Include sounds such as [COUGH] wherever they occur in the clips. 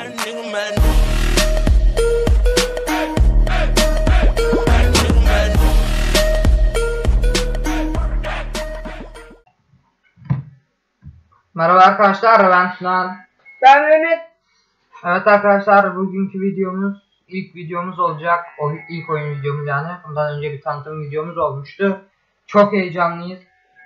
Nigga. Merhaba arkadaşlar ben Sinan. Ben Mehmet. Evet arkadaşlar bugünkü videomuz ilk videomuz olacak. O ilk oyun videomuz yani. Bundan önce bir tanıtım videomuz olmuştu. Çok heyecanlıyız.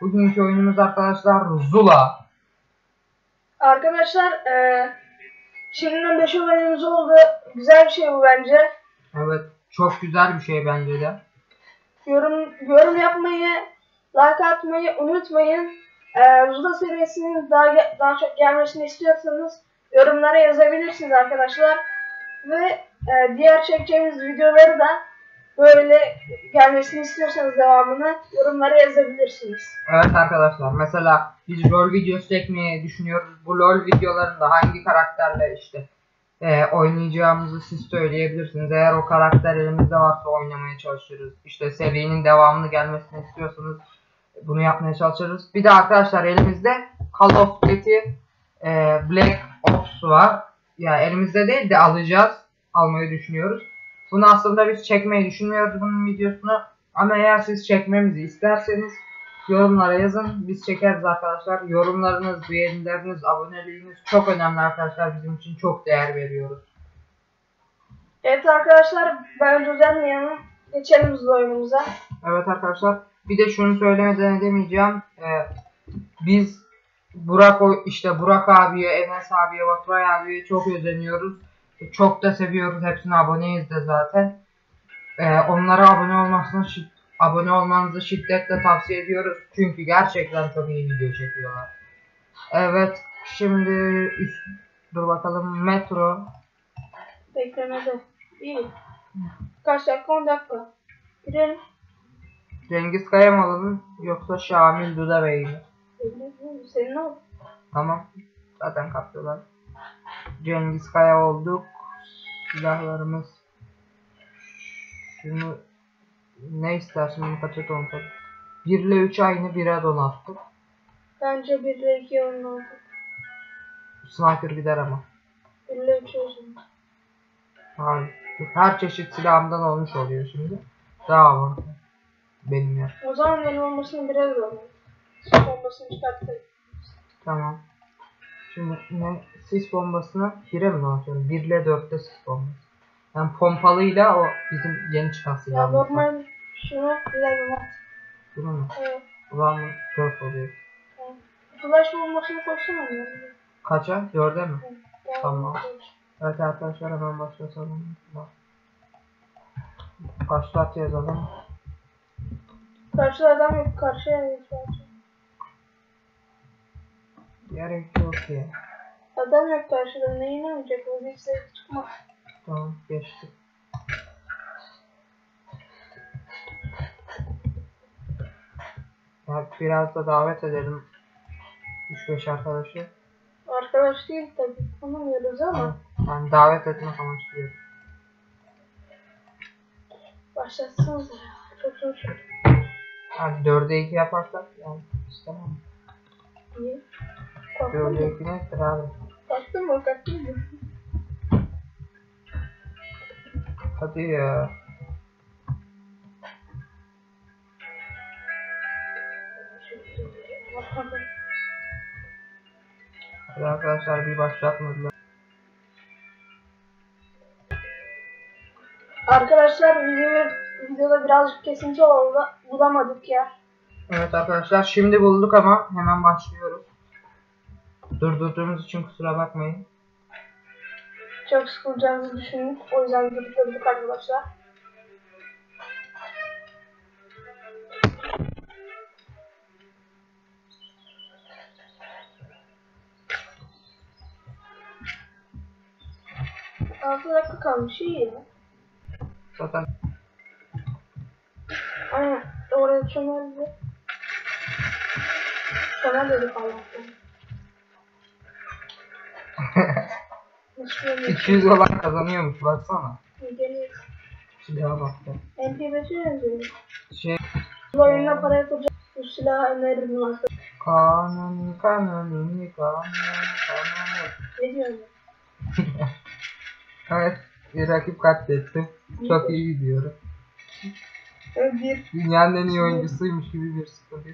Bugünkü oyunumuz arkadaşlar Zula. Arkadaşlar eee şimdiden 5 oyunumuz oldu. Güzel bir şey bu bence. Evet çok güzel bir şey bence de. Yorum yorum yapmayı, like atmayı unutmayın. Eee Zula serisinin daha daha çok gelmesini istiyorsanız yorumlara yazabilirsiniz arkadaşlar. Ve eee, diğer çekeceğimiz videoları da böyle gelmesini istiyorsanız devamını yorumlara yazabilirsiniz. Evet arkadaşlar mesela biz LoL videosu çekmeyi düşünüyoruz. Bu LoL videolarında hangi karakterle işte e, oynayacağımızı siz söyleyebilirsiniz. Eğer o karakter elimizde varsa oynamaya çalışırız. İşte serinin devamını gelmesini istiyorsanız bunu yapmaya çalışırız. Bir de arkadaşlar elimizde Call of Duty e, Black Ops var. Ya elimizde değil de alacağız. Almayı düşünüyoruz. Bunu aslında biz çekmeyi düşünmüyoruz bunun videosunu. Ama eğer siz çekmemizi isterseniz yorumlara yazın. Biz çekeriz arkadaşlar. Yorumlarınız, beğenileriniz, aboneliğiniz çok önemli arkadaşlar. Bizim için çok değer veriyoruz. Evet arkadaşlar ben uzatmayalım. Geçelim Zula oyunumuza. Evet arkadaşlar. Bir de şunu söylemeden edemeyeceğim. Ee, biz Burak işte Burak abiye, Enes abiye, Baturay abiye çok özeniyoruz. Çok da seviyoruz. Hepsine aboneyiz de zaten. Ee, onlara abone olmasını abone olmanızı şiddetle tavsiye ediyoruz. Çünkü gerçekten çok iyi video çekiyorlar. Evet, şimdi üst, dur bakalım Metro. Beklemede. İyi. Kaç dakika? 10 dakika. Girelim. Cengiz Kaya mı alalım yoksa Şamil Duda Bey mi? Senin ne oldu? Tamam. Zaten kapıyorlar. Cengiz Kaya olduk. Silahlarımız. Şunu ne istersin bunu kaça donattık? 1 ile 3 aynı 1'e donattık. Bence 1 ile 2 oyun oldu. Sniper gider ama. 1 ile 3 olsun. Hayır. Her çeşit silahımdan olmuş oluyor şimdi. Daha var. Benim ya. O zaman benim olmasını biraz. Sis bombasını çıkarttık. Tamam. Şimdi ne sis bombasını 1'e mi donatıyorum? 1 ile 4'te sis bombası. Yani pompalıyla o bizim yeni çıkan Ya silahımız var. normal şunu güzel bir mat. Bunu mu? Evet. Ulan mı? 4 oluyor. evet. Flash bombasını koysana mı? Kaça? 4'e mi? Yani Tamam. Evet arkadaşlar hemen başlatalım. Bak. Başlat yazalım. Karşıda adam yok. Karşıya bence. Gerek yok ki. Adam yok karşıda. Neyine oynayacak? O yüksek çıkma. Tamam geçtik. Ya biraz da davet edelim. 3-5 arkadaşı. Arkadaş değil tabii. Tanımıyoruz ama. Yani davet etmek amaçlı. Başlatsanız ya. Çok zor şey. Yani 4'e 2 yaparsak yani istemem. Niye? Korktun 4'e mu? 2 nedir abi? Korktun mu? Korktun mu? Hadi ya. Hadi arkadaşlar bir başlatmadılar. Arkadaşlar videoda, videoda birazcık kesinti oldu. Bulamadık ya. Evet arkadaşlar şimdi bulduk ama hemen başlıyoruz. Durdurduğumuz için kusura bakmayın. Çok sıkılacağınızı düşündük. O yüzden durdurduk arkadaşlar. Altı dakika kalmış iyi ya. Zaten Aynen. Oraya çömeldi. Çömel dedik Allah'tan. Nasıl böyle 200 dolar kazanıyormuş baksana. Silaha bak ya. MP5'e yazıyor. Şey Bu oyunda para yapacak. Bu silahı öneririm aslında. kanun kanun kanun kanun. Ne diyorsun? [LAUGHS] evet. Bir rakip katlettim. Çok iyi gidiyorum. Bir. Dünyanın en iyi oyuncusuymuş gibi bir sıkıntı.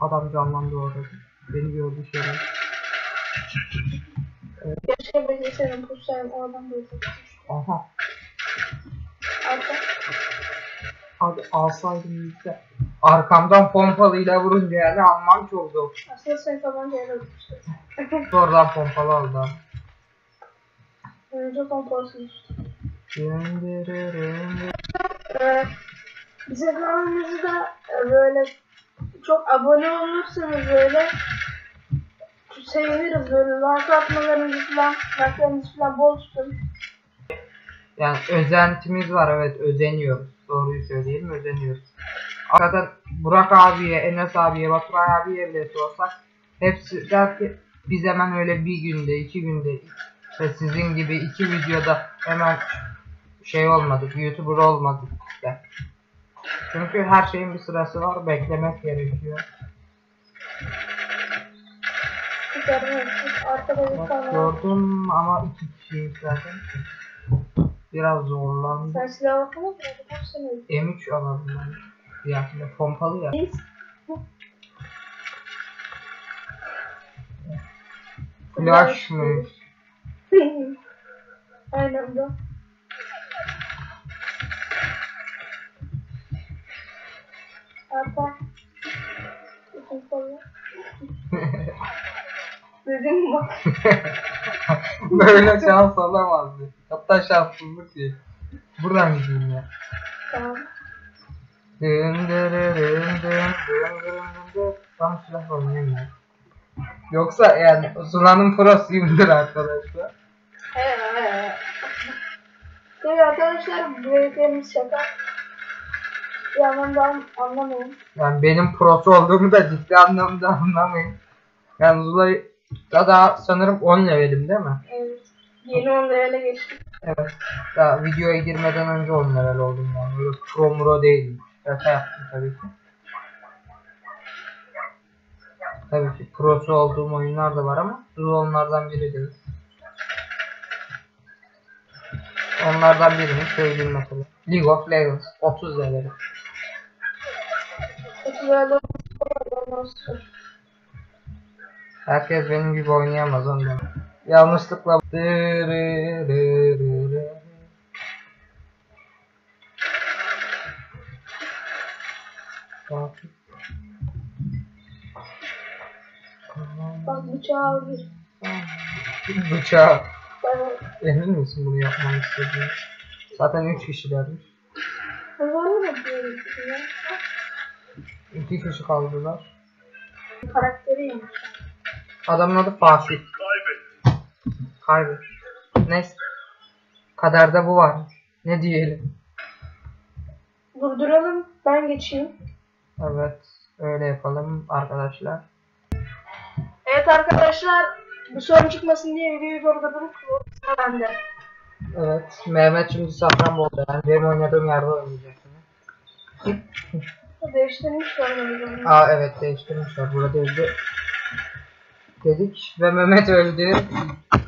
Adam canlandı orada. Beni gördü şöyle. Keşke bekleseydim pussayım o adam böyle. Aha. Arka. Abi alsaydım yüzde. Arkamdan pompalıyla vurunca yani çok zor. Aslında sen tabancayla tutmuştun. Oradan pompalı aldım. Önce pompalısın. Döndürürüm. Ee, bizim kanalımızda e, böyle çok abone olursanız böyle seviniriz böyle like atmalarınızı falan, like'larınızı falan bol tutun. Yani özentimiz var evet özeniyoruz. Doğruyu söyleyelim özeniyoruz. Zaten Burak abiye, Enes abiye, Baturay abiye bile sorsak hepsi der ki biz hemen öyle bir günde, iki günde ve sizin gibi iki videoda hemen şey olmadık, YouTuber olmadık der. Çünkü her şeyin bir sırası var, beklemek gerekiyor. Süper Arkada bir tane gördüm ama iki kişiyiz zaten. Biraz zorlandım. Sen silah bakana mı? Kaç sene oldu? M3 alalım ben. Diğerinde pompalı ya. Biz. Flashmış. [LAUGHS] Aynı anda. Arka. Bütün kolu. Dedim bak. [LAUGHS] Böyle şans olamazdı. Hatta şanssızlık değil. Buradan gideyim ya. Tamam. Dın dırı dın. Tam silah oynayayım ya. Yoksa yani Zula'nın prosuyumdur arkadaşlar. He he. Tabii arkadaşlar bu dediklerimiz şaka. Bir anlamda anlamayın. Yani benim prosu olduğumu da ciddi anlamda anlamayın. Yani Zula'yı da daha sanırım 10 levelim değil mi? Evet. Yeni 10 lirayla geçtik. Evet. Daha videoya girmeden önce 10 level oldum yani. Böyle pro muro değilim. Şaka yaptım tabii ki. Tabii ki prosu olduğum oyunlar da var ama Zul onlardan biri değil. Onlardan birini söyleyeyim mesela. League of Legends 30 level. Çok güzel olmaz. Herkes benim gibi oynayamaz ondan. Yanlışlıkla. Bak. Bıçağı aldı. Bıçağı. Ben Emin misin bunu yapmamı istediğini? Zaten 3 kişilermiş. 2 kişi kaldılar. Karakteri yemiş. Adamın adı Fatih. Kaybet. Neyse. Kaderde bu var. Ne diyelim? Durduralım. Ben geçeyim. Evet. Öyle yapalım arkadaşlar. Evet arkadaşlar. Bu sorun çıkmasın diye videoyu durdurdum. Sıra bende. Evet. Mehmet şimdi Safranbolu'da. Yani benim oynadığım yerde oynayacak. şimdi. Değiştirmiş oynamayacağım. Aa evet değiştirmişler. Burada öldü. Dedik ve Mehmet öldü.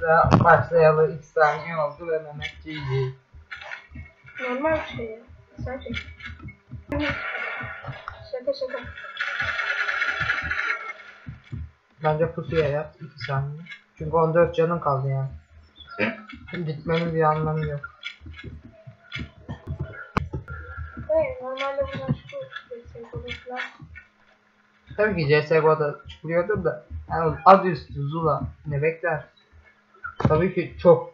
Ve başlayalı 2 saniye oldu ve Mehmet GG. Normal bir şey ya. Sen. Şaka şaka. Bence pusuya yat 2 saniye. Çünkü 14 canın kaldı yani. Gitmenin bir anlamı yok. Evet normalde bunlar çıkıyor. Destek falan. Tabii ki CSGO'da çıkıyordur da yani adı üstü Zula ne bekler? Tabii ki çok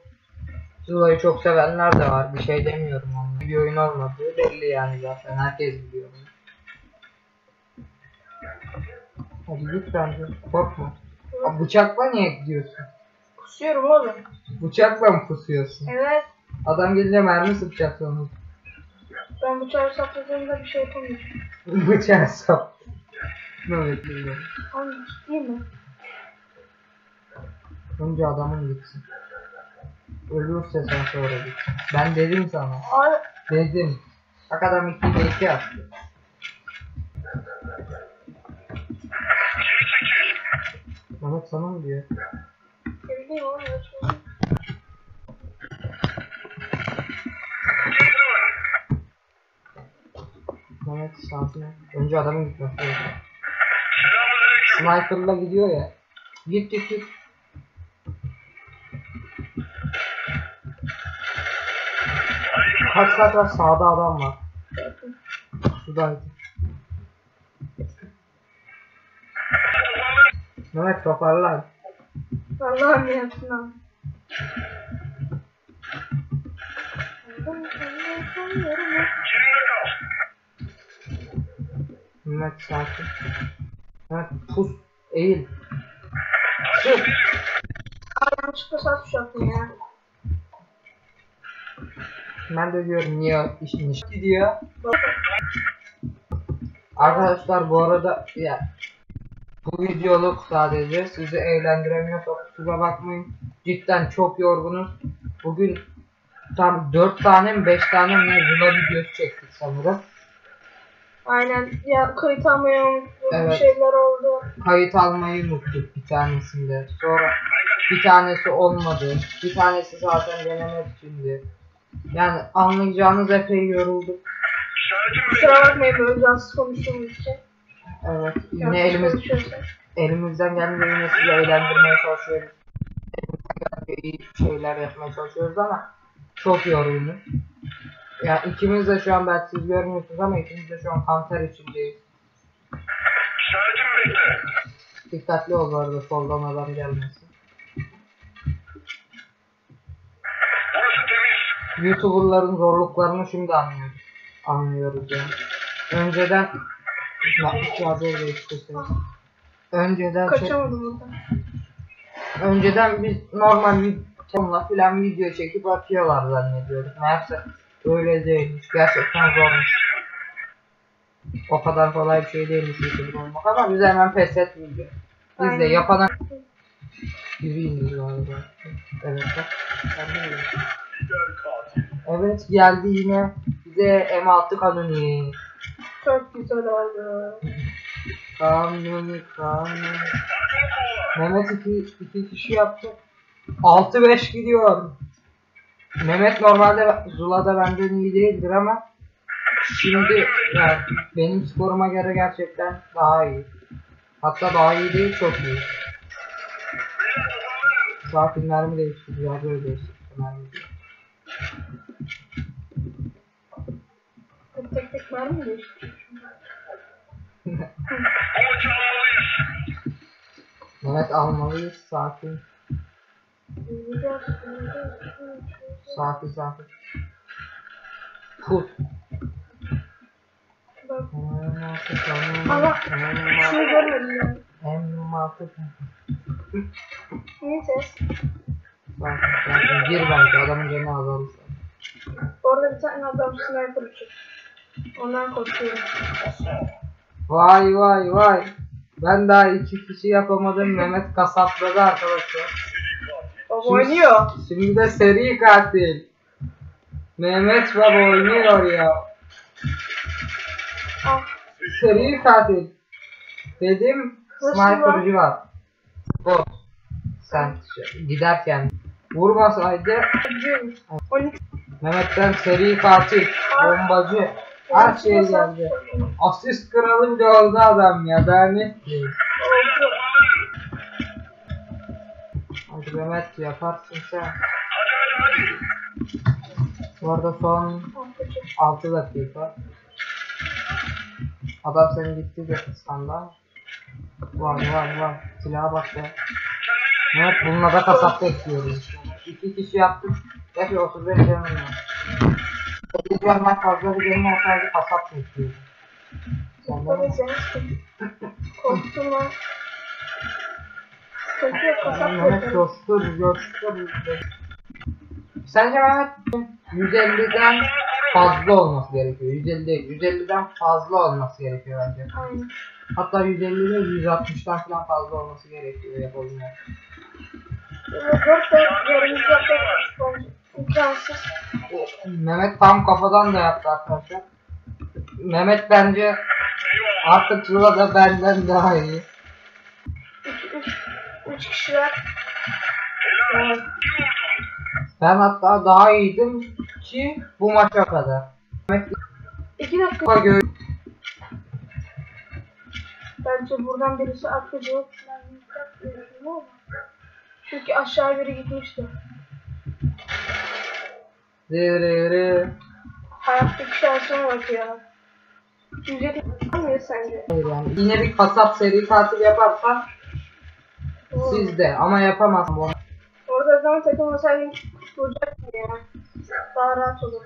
Zula'yı çok sevenler de var. Bir şey demiyorum onunla. Bir oyun olmadığı belli yani zaten. Herkes biliyor bunu. Hadi bence. Korkma. Aa, bıçakla niye gidiyorsun? Kusuyorum oğlum. Bıçakla mı pusuyorsun? Evet. Adam gelince mermi sıkacak sonra. Ben bıçağı sapladığımda bir şey yapamıyorum. [LAUGHS] Bıçağı sap. Böyle böyle. Oğlum ciddi mi? Önce adamın gitsin. Ölürse sen sonra git. Ben dedim sana. Abi. Dedim. Bak adam iki de iki attı. Mehmet sana mı diyor? Sevdiğim şansına. Önce adamın gitmesi lazım. Sniper'la gidiyor ya. Git git git. Kaç kaç kaç sağda adam var. Şuradaydı. Mehmet toparlan. Allah'ım yapsın Mehmet sakin. Mehmet pus. Eğil. Çık. Yanlışlıkla sağ tuş yaptım ya. Ben de diyorum niye iş iş gidiyor. Arkadaşlar bu arada ya bu videoluk sadece sizi eğlendiremiyorsa kusura bakmayın. Cidden çok yorgunuz. Bugün tam 4 tane mi 5 tane mi ne Zula videosu çektik sanırım. Aynen ya kayıt almayı unuttum. Evet. Şeyler oldu. Kayıt almayı unuttuk bir tanesinde. Sonra bir tanesi olmadı. Bir tanesi zaten denemek içindi. Yani anlayacağınız epey yorulduk. Kusura bakmayın böyle cansız konuştuğumuz için. Evet. Yine elimiz elimizden geldiğince sizi eğlendirmeye çalışıyoruz. Elimizden geldiğince iyi şeyler yapmaya çalışıyoruz ama çok yorgunuz. Yani ikimiz de şu an belki siz görmüyorsunuz ama ikimiz de şu an kanter içindeyiz. Dikkatli ol bu arada soldan adam gelmesin. YouTuber'ların zorluklarını şimdi anlıyoruz. Anlıyoruz yani. Önceden ya. Önceden şey, Kaçamadım buradan. önceden biz normal bir tonla filan video çekip atıyorlar zannediyorduk. Meğerse öyle değilmiş. Gerçekten zormuş. O kadar kolay bir şey değilmiş YouTuber olmak ama biz hemen pes etmeyeceğiz. Biz de yapana Biri indi galiba. Evet bak. Ben de öyle. Evet geldi yine bize M6 kanuni. Çok güzel oldu. Kanuni kanuni. Mehmet iki, iki kişi yaptı. 6-5 gidiyor. Mehmet normalde Zula'da benden iyi değildir ama şimdi yani benim skoruma göre gerçekten daha iyi. Hatta daha iyi değil çok iyi. Sakin mermi değiştirdi ya böyle değiştirdi mermi. Tek tek tek var mı değişti? Mehmet almalıyız sakin. Sakin sakin. Put. Bak M6 Allah, kanuni. şunu görmedim ya. M6 kanuni. Niye ses? Bak, bak, gir bence adamın canı azalır. Orada bir tane adam sniper uçuyor. Ondan korkuyorum. Vay vay vay. Ben daha iki kişi yapamadım. Mehmet kasapladı arkadaşlar. Baba oynuyor. Şimdi de seri katil. Mehmet baba oynuyor ya. Ah, Seri katil. Dedim Nasıl sniper'cı var. Bot. Sen giderken vurmasaydı acıyorum. 12 Mehmet'ten seri katil, bombacı, her şey geldi. Asist kralınca oldu adam ya. Ben ne diyeyim? Mehmet yaparsın sen. Bu arada son Ah, kaçır. 6 dakika. Adam seni gitti de sanda. Vay vay vay. Silaha bak ya. Evet bununla da kasap bekliyoruz. İki kişi yaptık. Gerçi 35 canım var. 8 candan fazla bir canım olsaydı kasap Tabii sen sıkıntı. Korktum lan. Mehmet yok. coştur coştur. Sence Mehmet 150'den fazla olması gerekiyor. 150 değil. 150'den fazla olması gerekiyor bence. Aynen. Hatta 150 değil 160'tan falan fazla olması gerekiyor yapabilmek. Dört dört yerimiz yapıyoruz. İmkansız. Mehmet tam kafadan da yaptı arkadaşlar. Mehmet bence artık Zula'da benden daha iyi. Üç, üç, üç kişiler. Evet. Ben hatta daha iyiydim ki bu maça kadar. Mehmet İki dakika. kafa göğü Bence buradan birisi atlayacak. Çünkü aşağı biri gitmişti. Zırırı. Hayattaki şansıma bak ya. Yüzde mıyız sence? Yani yine bir kasap seri katil yaparsan. Sizde ama yapamazsın bunu. Orada zaman takılmasaydın kurtulacaktın ya. Daha rahat olurdu.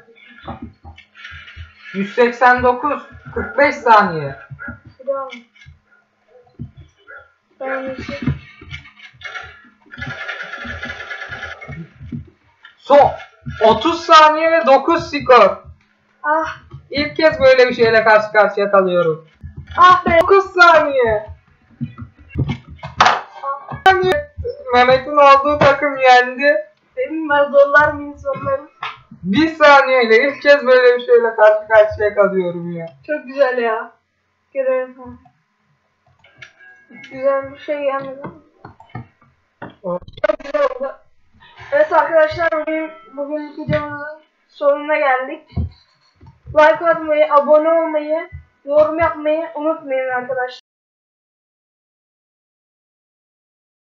189 45 saniye. Devam. Ben iyisi. Son 30 saniye ve 9 skor. Ah, İlk kez böyle bir şeyle karşı karşıya kalıyorum. ah be. 9 saniye. Saniye. Mehmet'in olduğu takım yendi. Benim var zorlar mıyım zorlarım. Bir saniyeyle ilk kez böyle bir şeyle karşı karşıya kalıyorum ya. Çok güzel ya. Görelim. Güzel bir şey gelmedi ama. Çok güzel oldu. Evet arkadaşlar bugün bugün videomuzun sonuna geldik. Like atmayı, abone olmayı, yorum yapmayı unutmayın arkadaşlar.